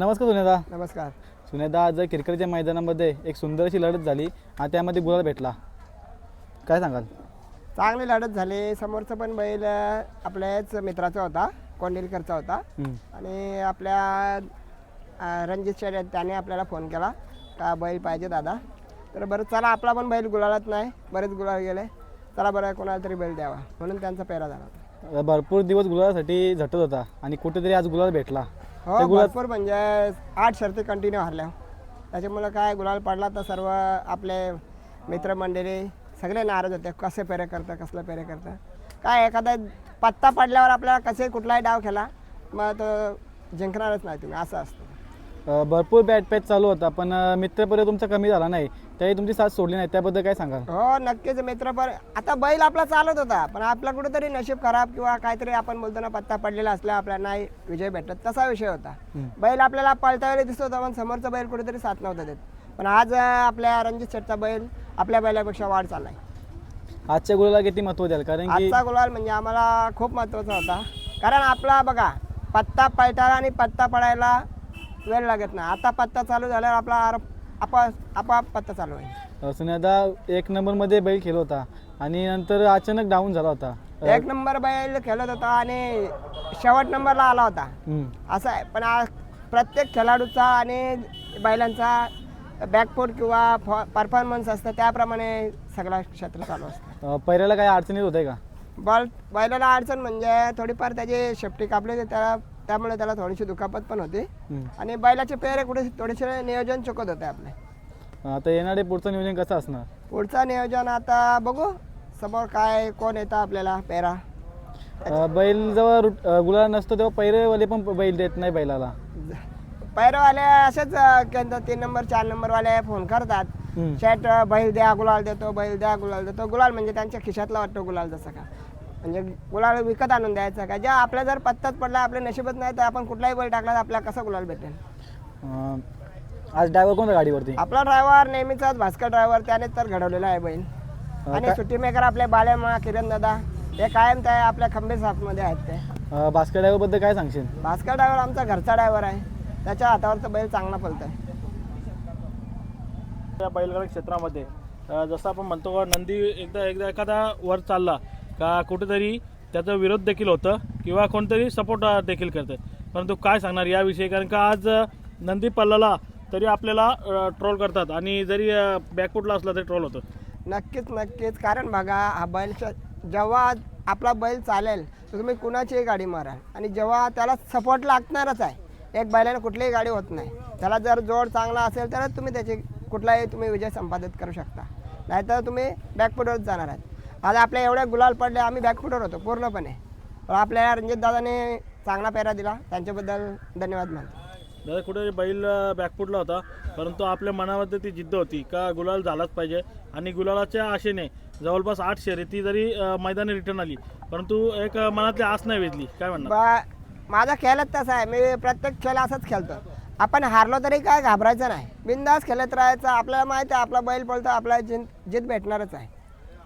नमस्कार सुनेदा नमस्कार. सुनेदा आज क्रिकेटच्या मैदानामध्ये एक सुंदर अशी लढत झाली आणि त्यामध्ये गुलाल भेटला. काय सांगाल? चांगली लढत झाली. समोरचा पण बैल आपल्याच मित्राचा होता कोंडिलकरचा होता. आणि आपल्या रणजित आहेत, त्याने आपल्याला फोन केला का बैल पाहिजे दादा. तर बरं चला आपला पण बैल गुलालात नाही बरेच गुलाल गेले. चला बरं कोणाला तरी बैल द्यावा. म्हणून त्यांचा पेरा झाला. भरपूर दिवस गुलालासाठी झटत होता आणि कुठेतरी आज गुलाल भेटला. हो भरपूर म्हणजे आठ शर्ती कंटिन्यू हरल्या. त्याच्यामुळं काय गुलाल पडला तर सर्व आपले मित्रमंडळी सगळे नाराज होते. कसे पेरे करता कसलं पेरे करता. काय एखादा पत्ता पडल्यावर आपल्याला कसे कुठलाही डाव खेळा मग तो जिंकणारच नाही तुम्ही असं असतं. भरपूर बॅट पॅच चालू होता पण अं, मित्रपर्यंत तुमचा कमी झाला नाही. त्याही तुमची साथ सोडली नाही त्याबद्दल काय सांगाल? हो नक्कीच मित्र पण आता बैल आपला चालत होता पण आपला कुठेतरी नशीब खराब किंवा काहीतरी आपण बोलतो ना पत्ता पडलेला असला आपल्याला नाही विजय भेटत तसा विषय होता. बैल आपल्याला पळता वेळी दिसत होता पण समोरचा बैल कुठेतरी साथ नव्हता देत. पण आज आपल्या रणजित शेटचा बैल आपल्या बैलापेक्षा वाढ चाललाय. आजच्या गुलाला किती महत्त्व द्याल? कारण आजचा गुलाल म्हणजे आम्हाला खूप महत्त्वाचा होता. कारण आपला बघा पत्ता पलटायला आणि पत्ता पडायला वेळ लागत नाही. आता पत्ता चालू झाल्यावर आपला आपोआप आपोआप पत्ता चालू आहे सुनेदा एक नंबरमध्ये बैल खेळ होता आणि नंतर अचानक डाऊन झाला होता. एक नंबर बैल खेळत होता आणि शेवट नंबरला आला होता. हम्म. असं आहे. पण आ- प्रत्येक खेळाडूचा आणि बैलांचा बॅकफूट किंवा परफॉर्मन्स असतं त्याप्रमाणे सगळं क्षेत्र चालू असतं. अं, पहिल्याला काही अडचणीत होते का? बॉल बैलाला अडचण म्हणजे थोडीफार त्याची शेफ्टी कापली होती त्याला त्यामुळे त्याला थोडीशी दुखापत पण होती. आणि बैलाचे पेरे कुठे थोडेसे नियोजन चुकत होते आपले. आता येणारे पुढचं नियोजन कसं असणार? पुढचं नियोजन आता बघू समोर काय कोण येतं आपल्याला पेरा बैल जेव्हा गुलाल नसतो तेव्हा पहिरेवाले पण बैल देत नाही बैलाला. पैरवाले असेच तीन नंबर चार नंबरवाले फोन करतात. शेट बैल द्या गुलाल देतो बैल द्या गुलाल देतो. गुलाल म्हणजे त्यांच्या खिशातला वाटतो गुलाल जसं का. म्हणजे गुलाल विकत आणून द्यायचा का? ज्या आपल्या जर पत्ताच पडला आपल्या नशिबत नाही तर आपण कुठलाही बैल टाकला तर आपल्याला कसा गुलाल भेटेल? अं, आज ड्रायव्हर कोणता गाडीवरती? आपला ड्रायव्हर नेहमीचाच भास्कर ड्रायव्हर त्याने तर घडवलेला आहे बैल. आणि सुट्टी मेकर आपले बालेमा किरण दादा हे कायम त्या आपल्या खंबे मध्ये आहेत ते. अं, भास्कर ड्रायव्हरबद्दल काय सांगशील? भास्कर ड्रायव्हर आमचा घरचा ड्रायव्हर आहे. त्याच्या हातावरचा बैल चांगला पळतोय. त्या बैलगाडी क्षेत्रामध्ये अ, जसं आपण म्हणतो का नंदी एकदा एकदा एखादा वर चालला का कुठेतरी त्याचा विरोध देखील होतं किंवा कोणतरी सपोर्ट देखील करतं परंतु काय सांगणार याविषयी? कारण का आज नंदी पल्लाला तरी आपल्याला ट्रोल करतात आणि जरी बॅकफुटला असला तरी ट्रोल होतं नक्कीच नक्कीच. कारण बघा हा बैल जेव्हा आपला बैल चालेल तर तुम्ही कुणाचीही गाडी मारा आणि जेव्हा त्याला सपोर्ट लागणारच आहे एक बैलाने कुठलीही गाडी होत नाही. त्याला जर जोड चांगला असेल तरच तुम्ही त्याची कुठलाही तुम्ही विजय संपादित करू शकता. नाहीतर तुम्ही बॅकफुटवरच जाणार आहात. आज आपल्या एवढ्या गुलाल पडले आम्ही बॅकफुटवर होतो पूर्णपणे. पण आपल्या रणजित दादाने चांगला पेरा दिला. त्यांच्याबद्दल धन्यवाद मानतो. दादा कुठे बैल बॅकफुटला होता. परंतु आपल्या मनामध्ये ती जिद्द होती का गुलाल झालाच पाहिजे? आणि गुलालाच्या आशेने जवळपास आठ शर्यती जरी मैदानी रिटर्न आली परंतु एक मनातली आस नाही वेधली. काय म्हणणार? बा माझा खेळच तसा आहे. मी प्रत्येक खेळ असाच खेळतो. आपण हारलो तरी काय घाबरायचं नाही. बिंदास खेळत राहायचं. आपल्याला माहिती आहे आपला बैल पळतो आपल्याला जिंक जित भेटणारच आहे.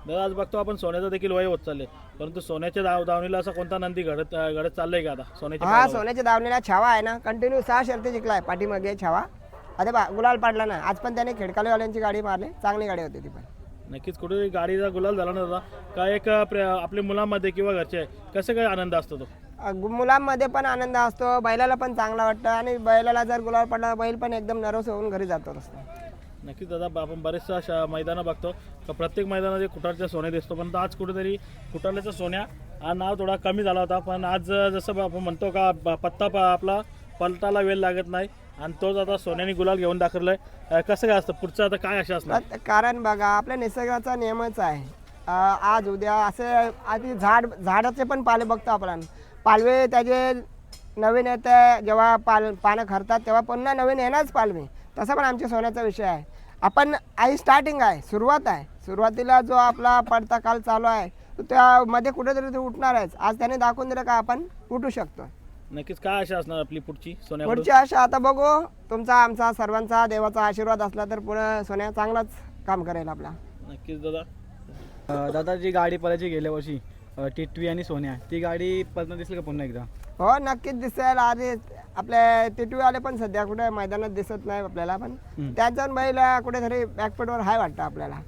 दादा आज बघतो आपण सोन्याचं देखील वय होत चालले परंतु सोन्याच्या दाव दावणीला असा कोणता नंदी घडत घडत चाललंय का आता? सोन्याच्या हा पावलावर? सोन्याच्या दावणीला छावा आहे ना. कंटिन्यू सहा शर्ती जिंकलाय पाठीमागे छावा. अरे बा गुलाल पाडला ना आज पण त्याने खेडकालेवाल्यांची गाडी मारली चांगली गाडी होती ती पण. नक्कीच कुठे गाडीचा गुलाल झाला ना दादा का एक प्र- आपल्या मुलांमध्ये किंवा घरचे कसं काय आनंद असतो तो? अ, गु- मुलांमध्ये पण आनंद असतो बैलाला पण चांगला वाटतं आणि बैलाला जर गुलाल पडला बैल पण एकदम नर्वस होऊन घरी जातो असतो नक्कीच दादा आपण बरेचशा अशा मैदानं बघतो. का प्रत्येक मैदानात कुठारच्या सोन्या दिसतो पण आज कुठेतरी कुठारल्याचा सोन्या हा नाव थोडा कमी झाला होता. पण आज जसं आपण म्हणतो का पत्ता प- आपला पलटाला वेळ लागत नाही आणि तोच आता सोन्याने गुलाल घेऊन दाखवलाय. कसं काय असतं? पुढचं आता काय असं असणार? कारण बघा आपल्या निसर्गाचा नियमच आहे. आज उद्या असे आधी झाड झाडाचे पण पाले बघतो आपण. पालवे त्याचे नवीन येते जेव्हा पाल पानं खरतात तेव्हा पुन्हा नवीन येणारच पालवी. तसा पण आमच्या सोन्याचा विषय आहे. आपण आई स्टार्टिंग आहे सुरुवात आहे. सुरुवातीला जो आपला पडता काल चालू आहे तो त्यामध्ये कुठेतरी ते उठणार आहेच. आज त्याने दाखवून दिलं का आपण उठू शकतो नक्कीच काय अशा असणार आपली पुढची सोन्या पुढची आशा आता बघू. तुमचा आमचा सर्वांचा देवाचा आशीर्वाद असला तर पुढे सोन्या चांगलाच काम करेल आपला. नक्कीच दादा. दादा जी गाडी पळायची गेल्या वर्षी. टिटवी आणि सोन्या. ती गाडी पळताना दिसली का पुन्हा एकदा? हो नक्कीच दिसेल. आणि आपले टिटवीवाले पण सध्या कुठे मैदानात दिसत नाही आपल्याला पण हम्म. त्यांचा बैल कुठेतरी बॅकपटवर हाय वाटतं आपल्याला.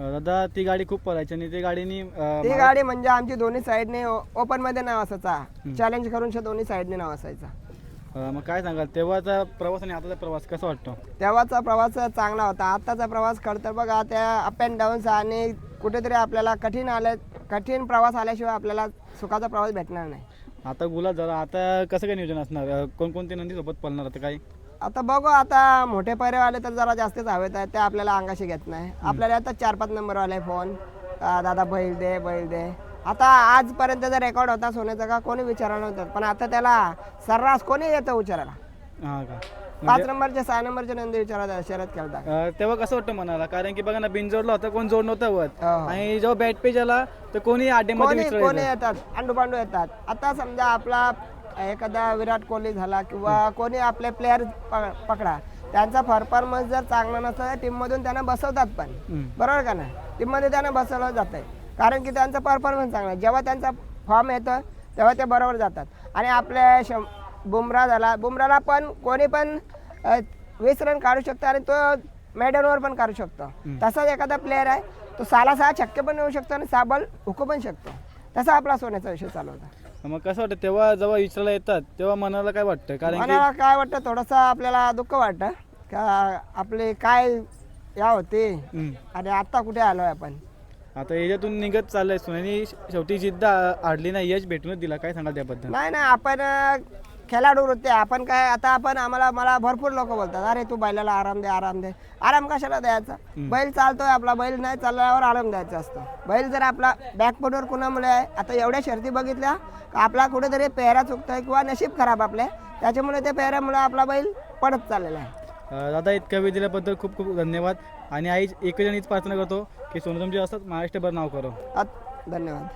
दादा ती गाडी खूप पळायची आणि ती गाडीनी ती गाडी म्हणजे आमची दोन्ही साईडने ओपनमध्ये नाव असायचा. चॅलेंज करून दोन्ही साईडने नाव असायचा. मग काय सांगाल? तेव्हाचा प्रवास आणि आताचा प्रवास कसा वाटतो? तेव्हाचा प्रवास चांगला होता. आत्ताचा प्रवास कळतं बघा त्या अप अँड डाऊन्स आणि कुठेतरी आपल्याला कठीण आले कठीण प्रवास आल्याशिवाय आपल्याला सुखाचा प्रवास भेटणार नाही. आता गुलाब झाला. आता कसं काय नियोजन असणार? कोणकोणते नंदी सोबत पळणार आता काय आता बघू आता मोठे पैरे आले तर जरा जास्तच हवेत आहेत ते आपल्याला अंगाशी घेत नाही. आपल्याला आता चार पाच नंबर आले फोन दादा बैल दे बैल दे. आता आजपर्यंतचा रेकॉर्ड होता सोन्याचा का कोणी विचारलं नव्हतं. पण आता त्याला सर्रास कोणी येतं विचारायला? हां का? पाच नंबरचे सहा नंबरचे नंदी विचारत शर्यत खेळतात. अं, तेव्हा कसं वाटतं मनाला? कारण की बघा ना बिन जोडला होता कोण जोड नव्हतं वत. हो. आणि जेव्हा बॅट पेज आला तर कोणी आड्यामध्ये कोणी येतात अंडू पांडू येतात आता समजा आपला एखादा विराट कोहली झाला किंवा कोणी आपले प्लेअर पकडा त्यांचा परफॉर्मन्स जर चांगला नसला तर टीममधून त्यांना बसवतात पण. हम्म. बरोबर का नाही? टीममध्ये त्यांना बसवलं जात आहे कारण की त्यांचा परफॉर्मन्स चांगला आहे. जेव्हा त्यांचा फॉर्म येतो तेव्हा ते बरोबर जातात. आणि आपल्या बुमरा झाला बुमराला पण कोणी पण वीस रन काढू शकतो आणि तो मेडनवर पण काढू शकतो. तसाच एखादा प्लेअर आहे तो सहाला सहा छक्के पण येऊ शकतो आणि सहा बॉल हुकू पण शकतो. तसा आपला सोन्याचा विषय चालू होता. मग कसं वाटतं? तेव्हा जेव्हा विचारायला येतात तेव्हा मनाला काय वाटतं? कारण मला काय वाटतं? थोडंसं आपल्याला दुःख वाटतं. का आपले काय या होते. आणि आता कुठे आलोय आपण? आता याच्यातून निघत चाललंय सोन्यानी. शेवटी जिद्द आडली नाही यश भेटूनच दिला. काय सांगाल त्याबद्दल? नाही नाही आपण खेळाडू वृत्ती आहे. आपण काय आता आपण आम्हाला मला भरपूर लोक बोलतात अरे तू बैलाला आराम दे आराम दे. आराम कशाला द्यायचा? बैल चालतोय आपला बैल नाही चालल्यावर आराम द्यायचा असतो. बैल जर आपला बॅकफुटवर कुणामुळे आहे आता एवढ्या शर्ती बघितल्या का आपला कुठेतरी पेहरा चुकतोय किंवा नशीब खराब आपले त्याच्यामुळे त्या पेहऱ्यामुळे आपला बैल पडत चाललेला आहे. अं, दादा इतका वेळ दिल्याबद्दल खूप खूप धन्यवाद. आणि आई एकच हीच प्रार्थना करतो की सोनू तुमचे असंच महाराष्ट्रभर नाव करो. धन्यवाद.